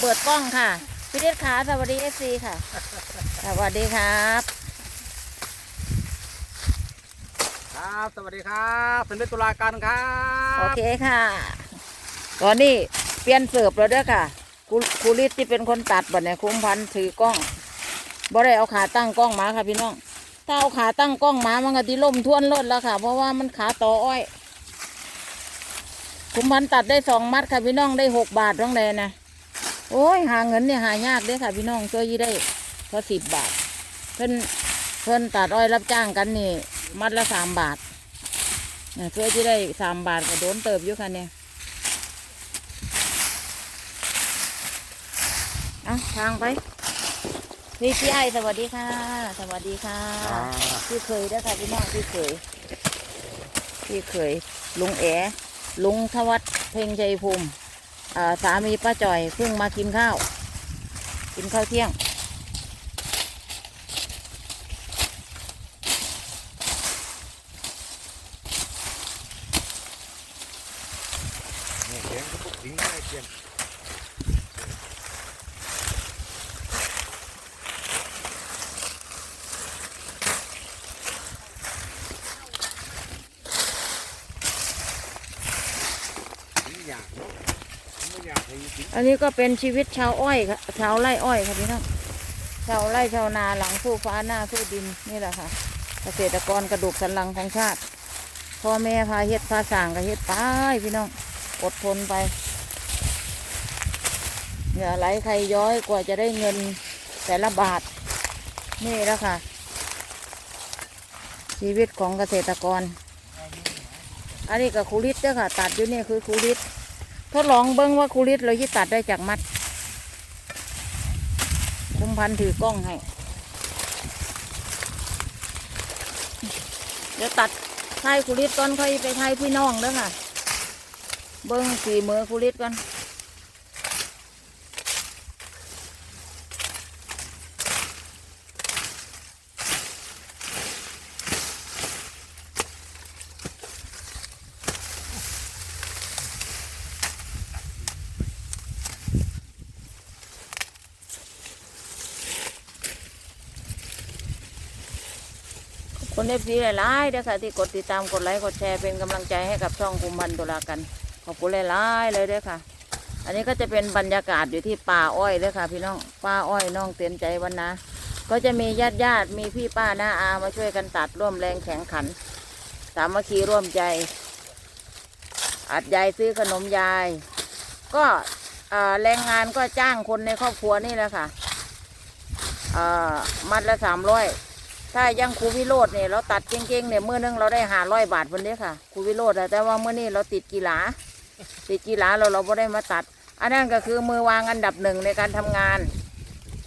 เปิดกล้องค่ะ พี่เดชขาสวัสดีเอฟซีค่ะ สวัสดีครับ ครับ สวัสดีครับเป็นเรื่องตุลาการครับโอเคค่ะ ตอนนี้เปลี่ยนเสิร์ฟแล้วเด้อค่ะครูครูฤทธิ์ที่เป็นคนตัดบัดเนี่ยคุ้มพันธุ์ถือกล้องบ่ได้เอาขาตั้งกล้องมาค่ะพี่น้อง ถ้าเอาขาตั้งกล้องมามันก็ที่ล่มทวนรถแล้วค่ะ เพราะว่ามันขาต่ออ้อย คุ้มพันธุ์ตัดได้สองมัดค่ะพี่น้องได้หกบาทร้องแดนะ โอ้ยหาเงินเนี่ยหายากเด้อค่ะ พี่น้องตัวยี่ได้พอสิบบาท เพิ่นเพิ่นตัดอ้อยรับจ้างกันนี่ มัดละสามบาทเนี่ยเพื่อที่ได้สามบาทก็โดนเติบอยู่ค่ะเนี่ยเอาทางไปพี่พี่ไอสวัสดีค่ะ สวัสดีค่ะพี่เคยเด้วยค่ะพี่น้องพี่เคยพี่เคยลุงแอลุงทวัฒน์เพ่งใจภูมิอ่า สามีป้าจ่อยเพิ่งมากินข้าว กินข้าวเที่ยง เนี่ยเลี้ยงก็ปุ๊บทิ้งได้เพียง ไม่อยากเนอะไม่ อันนี้ก็เป็นชีวิตชาวอ้อยค่ะชาวไร่อ้อยค่ะพี่น้องชาวไร่ชาวนาหลังสู้ฟ้าหน้าสู้ดินนี่แหละค่ะ เกษตรกรกระดูกสันหลังของชาติพ่อแม่พาเฮ็ดพาสางก็เฮ็ดไปพี่น้องอดทนไปเหงื่อไหลใครย้อยกว่าจะได้เงินแต่ละบาท นี่แล้วค่ะ ชีวิตของเกษตรกร อันนี้กับครูริดเด้อค่ะ ตัดอยู่นี่คือครูริ ดทดลองเบิ้งว่าครูฤทธิ์เราที่ตัดได้จากมัดคุมพันถือกล้องให้เดี๋ยวตัดไทยครูฤทธิ์ก่อนค่อยไปไทยพี่น้องเด้อค่ะ เบิ้งสีมือครูฤทธิ์ก่อน คนเอฟซีหลายๆเด้ค่ะที่กดติดตามกดไลค์กดแชร์เป็นกำลังใจให้กับช่องคุมพันธ์ตุลากัน ขอบคุณหลายๆเลยด้อค่ะ อันนี้ก็จะเป็นบรรยากาศอยู่ที่ป่าอ้อยเด้ค่ะ พี่น้องป่าอ้อยน้องเตือนใจวันนะก็จะมีญาติญาติมีพี่ป้าน้าอามาช่วยกันตัดร่วมแรงแข่งขัน สามัคคีร่วมใจอัดยายซื้อขนมยาย ก็แรงงานก็จ้างคนในครอบครัวนี่แหละค่ะมัดละสามร้อย ถ้ายังครูวิโรดเนี่ยเราตัดเก่งๆเนี่ยเมื่อนึงเราได้หาร้อยบาทคนเดียวค่ะครูวิโรดแต่ว่าเมื่อนี้เราติดกีฬาติดกีฬาเราเราไม่ได้มาตัด อันนั้นก็คือมือวางอันดับหนึ่งในการทำงาน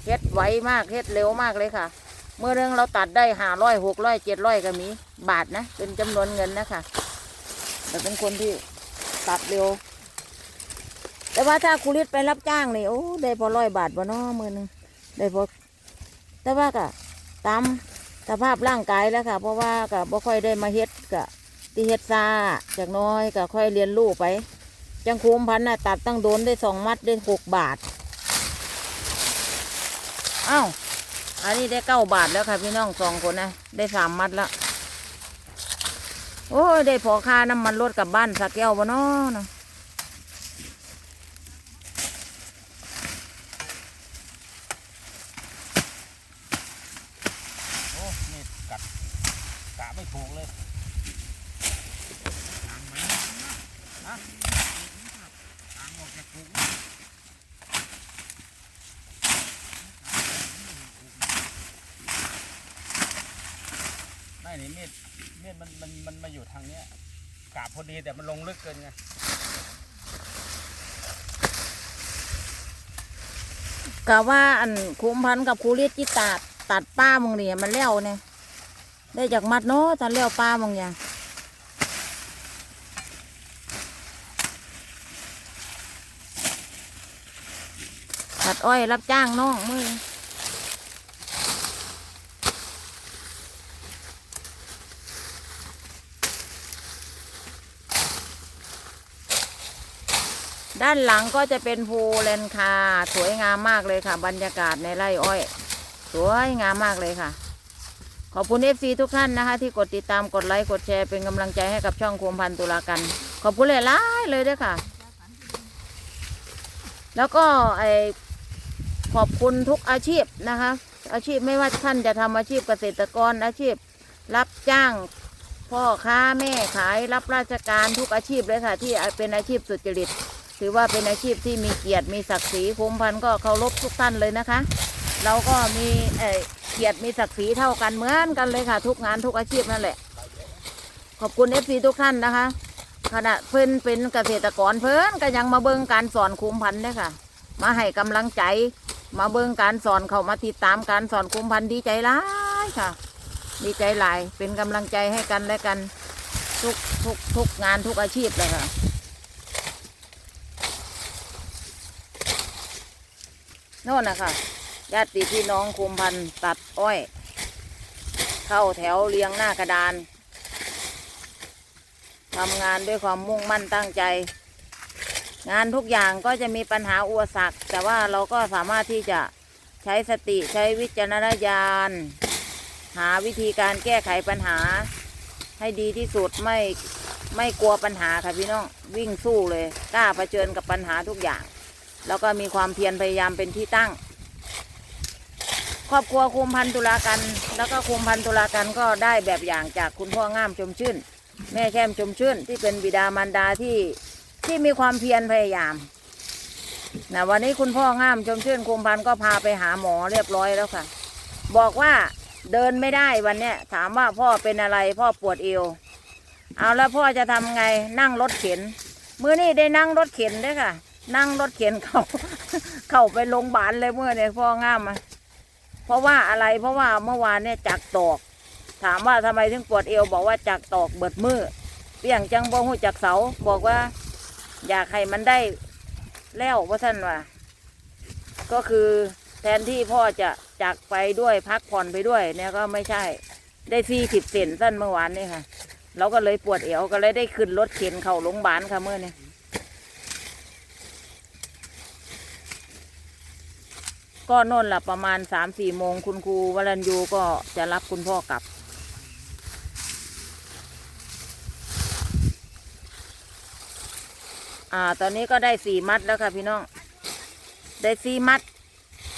เฮ็ดไวมากเฮ็ดเร็วมากเลยค่ะ เมื่อนึงเราตัดได้หาร้อยหกร้อยเจ็ดร้อยก็มีบาทนะ เป็นจำนวนเงินนะคะแต่เป็นคนที่ตัดเร็ว แต่ว่าถ้าครูฤทธิ์ไปรับจ้างเนี่ยโอ้ได้พอร้อยบาทบ่เนาะมือนึงได้พอแต่ว่าก็ตาม สภาพร่างกายแล้วค่ะ เพราะว่าก็บ่ค่อยได้มาเฮ็ดกะที่เฮ็ดซาจากน้อยก็ค่อยเรียนรู้ไป จังคูมพันน่ะตัดตั้งโดนได้สองมัดได้หกบาทอ้าวอันนี้ได้เก้าบาทแล้วค่ะพี่น้องสองคนนะได้สามมัดแล้วโอ้ยได้พอค่าน้ำมันรถกลับบ้านสักแก้วบ่นาะเนาะ โอ้นี่กัดกะไม่ถูกเลยหางไหมฮะหางออกจากถูกไม่นี่มีด มีดมันมันมันมาอยู่ทางเนี้ยกะพอดีแต่มันลงลึกเกินไงกะว่าอันคูมพันกับครูเลียดที่ตัดตัดป้ามึงเนี่ยมันเลี้ยวเนี่ยได้จากมัดเนาะตัดเลี้ยวป้ามึงอย่างตัดอ้อยรับจ้างน้องมือ ด้านหลังก็จะเป็นภูเลนคาสวยงามมากเลยค่ะ บรรยากาศในไร่อ้อย สวยงามมากเลยค่ะ ขอบคุณเอฟซีทุกท่านนะคะ ที่กดติดตามกดไลค์กดแชร์เป็นกำลังใจให้กับช่องคุมพันตุลากัน ขอบคุณหลายๆเลยด้วยค่ะ แล้วก็ไอขอบคุณทุกอาชีพนะคะ อาชีพไม่ว่าท่านจะทำอาชีพเกษตรกรอาชีพ รับจ้างพ่อค้าแม่ขายรับราชการทุกอาชีพเลยค่ะ ที่เป็นอาชีพสุจริต ถือว่าเป็นอาชีพที่มีเกียรติมีศักดิ์ศรีคุมพันธ์ก็เคารพทุกท่านเลยนะคะ เราก็มีเเกียรติมีศักดิ์ศรีเท่ากันเหมือนกันเลยค่ะ ทุกงานทุกอาชีพนั่นแหละ ขอบคุณเอฟซีทุกท่านนะคะ ขณะเพิ่นเป็นเกษตรกรเพิ่นก็ยังมาเบิ่งการสอนคุมพันธ์เนี่ยค่ะ มาให้กำลังใจ มาเบิ่งการสอนเขามาติดตามการสอนคุมพันธ์ดีใจหลายค่ะ ดีใจหลายเป็นกำลังใจให้กันและกันทุกทุกทุกงานทุกอาชีพเลยค่ะ โน่นนะคะญาติพี่น้องคุมพันตัดอ้อย เข้าแถวเรียงหน้ากระดานทำงานด้วยความมุ่งมั่นตั้งใจ งานทุกอย่างก็จะมีปัญหาอุปสรรคแต่ว่าเราก็สามารถที่จะใช้สติใช้วิจารณญาณ หาวิธีการแก้ไขปัญหา ให้ดีที่สุดไม่ไม่กลัวปัญหาค่ะพี่น้องวิ่งสู้เลยกล้าเผชิญกับปัญหาทุกอย่าง แล้วก็มีความเพียรพยายามเป็นที่ตั้ง ครอบครัวคุมพันธุลากัน แล้วก็คุมพันธุลากันก็ได้แบบอย่างจากคุณพ่องามชมชื่น แม่แช่มชมชื่น ที่เป็นบิดามารดาที่ที่มีความเพียรพยายามนะวันนี้คุณพ่องามชมชื่นคุมพันธ์ก็พาไปหาหมอเรียบร้อยแล้วค่ะ บอกว่าเดินไม่ได้วันเนี้ยถามว่าพ่อเป็นอะไรพ่อปวดเอว เอาแล้วพ่อจะทำไงนั่งรถเข็น มื้อนี้ได้นั่งรถเข็นด้วยค่ะ นั่งรถเข็นเขาเข้าไปโรงพยาบาลเลยเมื่อเนี่ยพ่องามมาเพราะว่าอะไรเพราะว่าเมื่อวานเนี่ยจักตอก ถามว่าทำไมถึงปวดเอว บอกว่าจักตอกเบิดมือเปี่ยงจังบ่หูจักเสา บอกว่า อยากให้มันได้แล้วว่าท่านว่า ก็คือแทนที่พ่อจะจากไปด้วยพักผ่อนไปด้วย เนี่ยก็ไม่ใช่ได้สี่สิบเซนสั้นเมื่อวานนี่ค่ะ เราก็เลยปวดเอวก็เลยได้ขึ้นรถเข็นเข้าโรงพยาบาลค่ะเมื่อนี้ ก็น่นละประมาณสามสี่โมงคุณครูวรัญยูก็จะรับคุณพ่อกลับ อ่า ตอนนี้ก็ได้สี่มัดแล้วค่ะ พี่น้อง ได้สี่มัด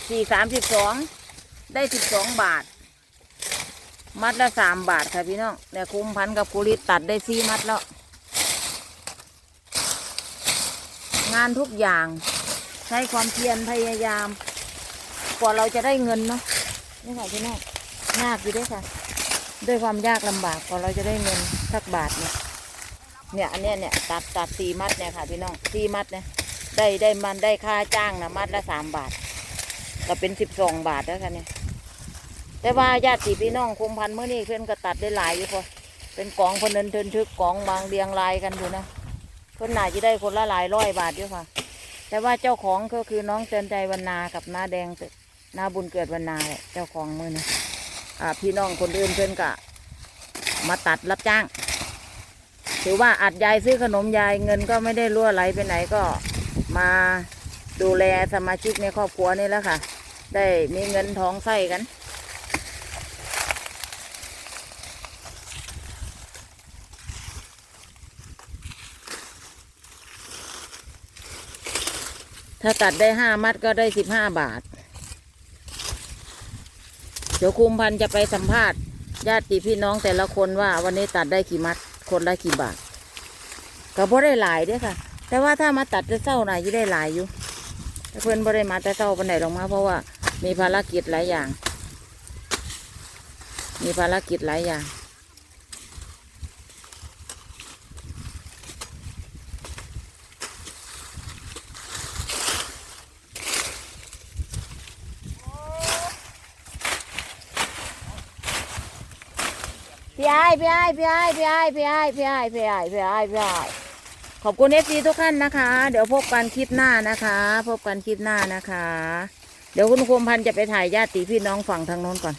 สี่สามสิบสองได้สิบสองบาท มัดละสามบาทค่ะพี่น้องเนี่ยคุ้มพันกับกุลิตตัดได้สี่มัดแล้ว งานทุกอย่างใช้ความเพียรพยายาม กว่าเราจะได้เงินเนาะนี่ค่ะพี่น้องยากอยู่ด้วยค่ะ ด้วยความยากลำบากกว่าเราจะได้เงินสักบาทเนี่ยเนี่ยอันเนี้ยเนี่ยตัดตัดสี่มัดเนี่ยค่ะพี่น้องสี่มัดเนี่ยได้ได้มันได้ค่าจ้างนะมัดละสามบาทก็เป็นสิบสองบาทแล้วค่ะเนี่ยแต่ว่าญาติพี่น้องคุมพันเมื่อนี้เพื่อนก็ตัดได้หลายอยู่พอเป็นกองพนเดินเทินทึกกองวางเรียงรายกันอยู่นะเพื่อนน่าจะได้คนละหลายร้อยบาทอยู่ค่ะ แต่ว่าเจ้าของก็คือน้องเตือนใจวันนากับนาแดงตึก นาบุญเกิดวันนาแหละเจ้าของมือนี้อ่าพี่น้องคนอื่นเพื่อนก็มาตัดรับจ้าง ถือว่าอัดยายซื้อขนมยายเงินก็ไม่ได้รั่วไหลไปไหนก็มาดูแลสมาชิกในครอบครัวนี่แหล้วค่ะ ได้มีเงินท้องไส้กันถ้าตัดได้ห้ามัดก็ได้สิบห้าบาท เดี๋ยวคุมพันจะไปสัมภาษณ์ญาติพี่น้องแต่ละคนว่า วันนี้ตัดได้กี่มัด คนได้กี่บาทก็บ่ได้หลายเด้ค่ะ แต่ว่าถ้ามาตัดจะเศร้าหน่อยจะได้หลายอยู่แต่เพื่อนบ่ได้มาแต่เศร้าปันไหนลงมา เพราะว่ามีภารกิจหลายอย่าง มีภารกิจหลายอย่าง พี่ไอ้พี่ไอ้พี่ไอ้พี่ไอ้พี่ไอ้พี่ไอ้พี่ไอ้พี่ไอ้พี่ไอ้ขอบคุณเอฟซีทุกท่านนะคะ เดี๋ยวพบกันคลิปหน้านะคะ พบกันคลิปหน้านะคะ เดี๋ยวคุณคมพันธ์จะไปถ่ายญาติพี่น้องฝั่งทางโน้นก่อน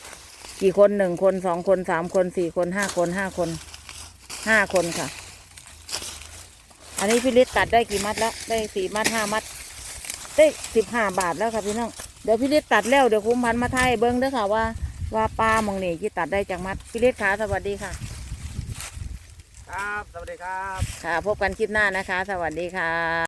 กี่คนหนึ่งคนสองคนสามคนสี่คนห้าคนห้าคนห้าคนค่ะ อันนี้พี่ฤทธิ์ตัดได้กี่มัดแล้ว ได้สี่มัดห้ามัด ได้สิบห้าบาทแล้วค่ะพี่น้อง เดี๋ยวพี่ฤทธิ์ตัดแล้วเดี๋ยวคุ้มพันมาไทยเบิ้งด้อค่ะว่า ว่าปลาหมองนี่ที่ตัดได้จากมัดพี่ฤทธิ์ขาสวัสดีค่ะ ครับ สวัสดีครับ ค่ะ พบกันคลิปหน้านะคะ สวัสดีค่ะ